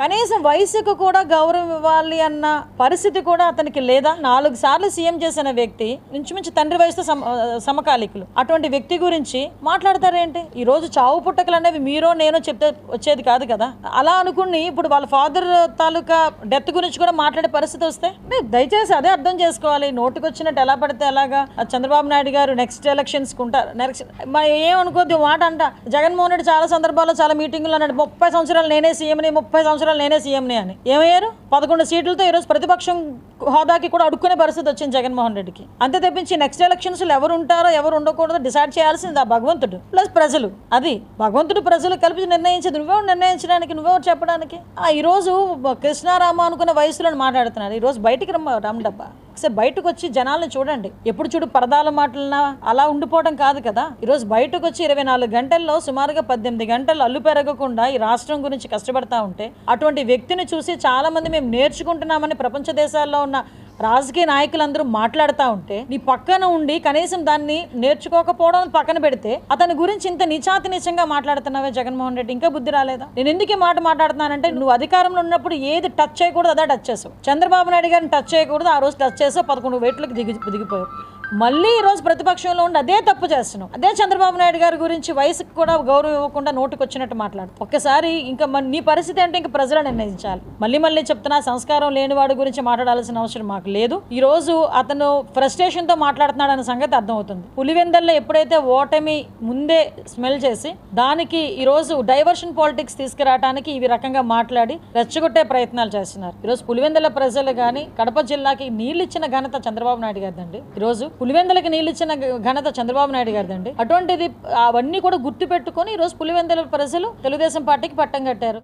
కనీసం వయసుకు కూడా గౌరవం ఇవ్వాలి అన్న పరిస్థితి కూడా అతనికి లేదా? నాలుగు సార్లు సీఎం చేసిన వ్యక్తి ఇంచుమించు తండ్రి వయసుతో సమ సమకాలికులు అటువంటి వ్యక్తి గురించి మాట్లాడతారేంటి? ఈ రోజు చావు పుట్టకలు అనేవి మీరో నేనో చెప్తే వచ్చేది కాదు కదా? అలా అనుకుని ఇప్పుడు వాళ్ళ ఫాదర్ తాలూకా డెత్ గురించి కూడా మాట్లాడే పరిస్థితి వస్తే? దయచేసి అదే అర్థం చేసుకోవాలి. నోటికి వచ్చినట్టు ఎలా పడితే అలాగా? చంద్రబాబు నాయుడు గారు నెక్స్ట్ ఎలక్షన్స్ ఉంటారు. నెక్స్ట్ మనం ఏమనుకోద్ది మాట అంట జగన్మోహన్ రెడ్డి చాలా సందర్భాల్లో చాలా మీటింగ్లు అన్నాడు ముప్పై సంవత్సరాలు నేనే సీఎంని ముప్పై సంవత్సరాలు నేనే సీఎంని అని. ఏమయ్యారు? పదకొండు సీట్లతో ఈరోజు ప్రతిపక్షం హోదాకి కూడా అడుక్కునే పరిస్థితి వచ్చింది జగన్మోహన్ రెడ్డికి. అంతే తప్పించి నెక్స్ట్ ఎలక్షన్స్లో ఎవరు ఉంటారో ఎవరు ఉండకూడదో డిసైడ్ చేయాల్సింది ఆ భగవంతుడు ప్లస్ ప్రజలు. అది భగవంతుడు ప్రజలు కలిపి నిర్ణయించేది నువ్వెవరు నిర్ణయించడానికి నువ్వే చెప్పడానికి. ఆ ఈ రోజు కృష్ణారామ అనుకున్న వయసులో మాట్లాడుతున్నాడు. ఈ రోజు బయటికి రమ్మ రమ్మడబ్బా ఒకసారి బయటకు వచ్చి జనాలను చూడండి. ఎప్పుడు చూడు పరదాల మాటలన? అలా ఉండిపోవడం కాదు కదా. ఈరోజు బయటకు వచ్చి ఇరవై నాలుగు గంటల్లో సుమారుగా పద్దెనిమిది గంటలు అల్లు పెరగకుండా ఈ రాష్ట్రం గురించి కష్టపడతా ఉంటే అటువంటి వ్యక్తిని చూసి చాలామంది మేము నేర్చుకుంటున్నామని ప్రపంచ దేశాల్లో ఉన్న రాజకీయ నాయకులందరూ మాట్లాడుతూ ఉంటే నీ పక్కన ఉండి కనీసం దాన్ని నేర్చుకోకపోవడం పక్కన పెడితే అతని గురించి ఇంత నిచాతి నిచంగా మాట్లాడుతున్నావే జగన్మోహన్ రెడ్డి. ఇంకా బుద్ధి రాలేదా? నేను ఎందుకు ఈ మాట మాట్లాడుతున్నానంటే నువ్వు అధికారంలో ఉన్నప్పుడు ఏది టచ్ చేయకూడదు అదే టచ్ చేసావు చంద్రబాబు నాయుడు గారిని టచ్ చేయకూడదు ఆ రోజు టచ్ చేసావు పదకొండు వేట్లకు దిగి దిగిపోయావు. మళ్ళీ ఈరోజు ప్రతిపక్షంలో ఉండి అదే తప్పు చేస్తున్నావు. అదే చంద్రబాబు నాయుడు గారి గురించి వయసుకు కూడా గౌరవం ఇవ్వకుండా నోటుకు వచ్చినట్టు మాట్లాడు ఒక్కసారి ఇంకా మన- నీ పరిస్థితి అంటే ఇంకా ప్రజలు నిర్ణయించాలి. మళ్ళీ మళ్ళీ చెప్తున్నా సంస్కారం లేని వాడి గురించి మాట్లాడాల్సిన అవసరం మాకు లేదు. ఈ రోజు అతను ఫ్రస్ట్రేషన్తో మాట్లాడుతున్నాడు సంగతి అర్థమవుతుంది. పులివెందల్లో ఎప్పుడైతే ఓటమి ముందే స్మెల్ చేసి దానికి ఈరోజు డైవర్షన్ పాలిటిక్స్ తీసుకురావడానికి ఈ రకంగా మాట్లాడి రెచ్చగొట్టే ప్రయత్నాలు చేస్తున్నారు. ఈరోజు పులివెందల ప్రజలు కానీ కడప జిల్లాకి నీళ్ళు ఇచ్చిన ఘనత చంద్రబాబు నాయుడు గారిదండి. ఈ రోజు పులివెందలకి నీళ్ళు ఇచ్చిన ఘనత చంద్రబాబు నాయుడు గారిదండి. అటువంటిది అవన్నీ కూడా గుర్తు పెట్టుకొని రోజు పులివెందల ప్రజలు తెలుగుదేశం పార్టీకి పట్టం కట్టారు.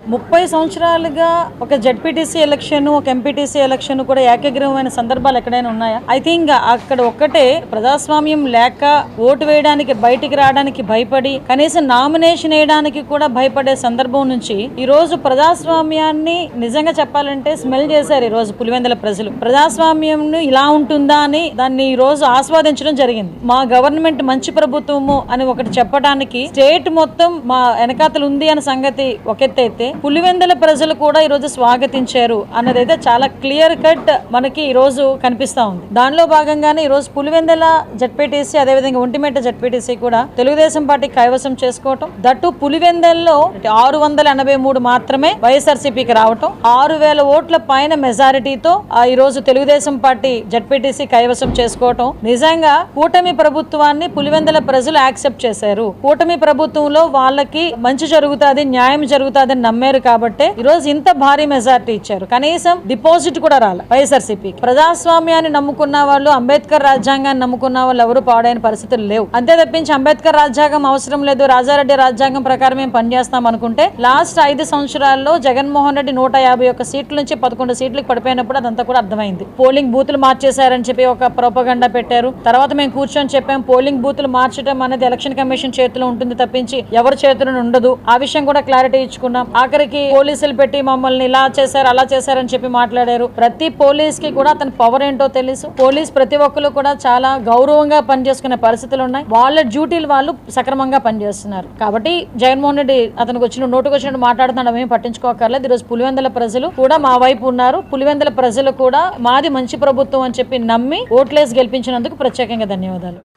ముప్పై సంవత్సరాలుగా ఒక జడ్పీటీసీ ఎలక్షన్ ఒక ఎంపీటీసీ ఎలక్షన్ కూడా ఏకగ్రీవమైన సందర్భాలు ఎక్కడైనా ఉన్నాయా? ఐ థింక్ అక్కడ ఒక్కటే ప్రజాస్వామ్యం లేక ఓటు వేయడానికి బయటికి రావడానికి భయపడి కనీసం నామినేషన్ వేయడానికి కూడా భయపడే సందర్భం నుంచి ఈ రోజు ప్రజాస్వామ్యాన్ని నిజంగా చెప్పాలంటే స్మెల్ చేశారు ఈ రోజు పులివెందుల ప్రజలు. ప్రజాస్వామ్యం ఇలా ఉంటుందా అని దాన్ని ఈ రోజు ఆస్వాదించడం జరిగింది. మా గవర్నమెంట్ మంచి ప్రభుత్వము అని ఒకటి చెప్పడానికి స్టేట్ మొత్తం మా వెనకాతలు ఉంది అనే సంగతి ఒకెత్తైతే పులివెందుల ప్రజలు కూడా ఈ రోజు స్వాగతించారు అన్నదైతే చాలా క్లియర్ కట్ మనకి ఈ రోజు కనిపిస్తా ఉంది. దానిలో భాగంగానే ఈరోజు పులివెందల పులివెందుల జడ్పీటీసీ అదేవిధంగా ఒంటిమేట జడ్పీటీసీ కూడా తెలుగుదేశం పార్టీ కైవసం చేసుకోవటం. దట్టు పులివెందల్లో ఆరు వందల ఎనభై మూడు మాత్రమే వైఎస్ఆర్సీపీకి రావటం. ఆరు వేల ఓట్ల పైన మెజారిటీతో ఆ ఈ రోజు తెలుగుదేశం పార్టీ జడ్పీటీసీ కైవసం చేసుకోవటం. నిజంగా కూటమి ప్రభుత్వాన్ని పులివెందల ప్రజలు యాక్సెప్ట్ చేశారు. కూటమి ప్రభుత్వంలో వాళ్ళకి మంచి జరుగుతుంది న్యాయం జరుగుతుంది అని నమ్మారు కాబట్టి ఈ రోజు ఇంత భారీ మెజార్టీ ఇచ్చారు. కనీసం డిపాజిట్ కూడా రాలే వైఎస్ఆర్సీపీ ప్రజాస్వామ్యాన్ని నమ్ముకున్న వాళ్ళు అంబేద్కర్ రాజ్యాంగాన్ని నమ్ముకున్న వాళ్ళు ఎవరు పాడైన పరిస్థితులు లేవు. అంతే తప్పించి అంబేద్కర్ రాజ్యాంగం అవసరం లేదు రాజారెడ్డి రాజ్యాంగం ప్రకారం మేము పనిచేస్తాం అనుకుంటే లాస్ట్ ఐదు సంవత్సరాల్లో జగన్మోహన్ రెడ్డి నూట యాభై ఒక్క సీట్ల నుంచి పదకొండు సీట్లకు పడిపోయినప్పుడు అదంతా కూడా అర్థమైంది. పోలింగ్ బూతులు మార్చేశారని చెప్పి ఒక ప్రోపగండా పెట్టారు. తర్వాత మేము కూర్చొని చెప్పాం పోలింగ్ బూతులు మార్చడం అనేది ఎలక్షన్ కమిషన్ చేతిలో ఉంటుంది తప్పించి ఎవరి చేతిలో ఉండదు. ఆ విషయం కూడా క్లారిటీ ఇచ్చుకున్నాం. ఆఖరికి పోలీసులు పెట్టి మమ్మల్ని ఇలా చేశారు అలా చేశారని చెప్పి మాట్లాడారు. ప్రతి పోలీస్కి కూడా అతని పవర్ ఏంటో తెలుసు. పోలీస్ ప్రతి ఒక్కరు కూడా చాలా గౌరవంగా పనిచేసుకునే పరిస్థితులు ఉన్నాయి. వాళ్ళ డ్యూటీలు వాళ్ళు సక్రమంగా పనిచేస్తున్నారు. కాబట్టి జగన్మోహన్ రెడ్డి అతనికి వచ్చిన నోటుకు వచ్చినట్టు మాట్లాడుతున్నాడు మేము పట్టించుకోకర్లేదు. ఈరోజు పులివెందల ప్రజలు కూడా మా వైపు ఉన్నారు. పులివెందల ప్రజలు కూడా మాది మంచి ప్రభుత్వం అని చెప్పి నమ్మి ఓట్లేసి గెలిపించినందుకు ప్రత్యేకంగా ధన్యవాదాలు.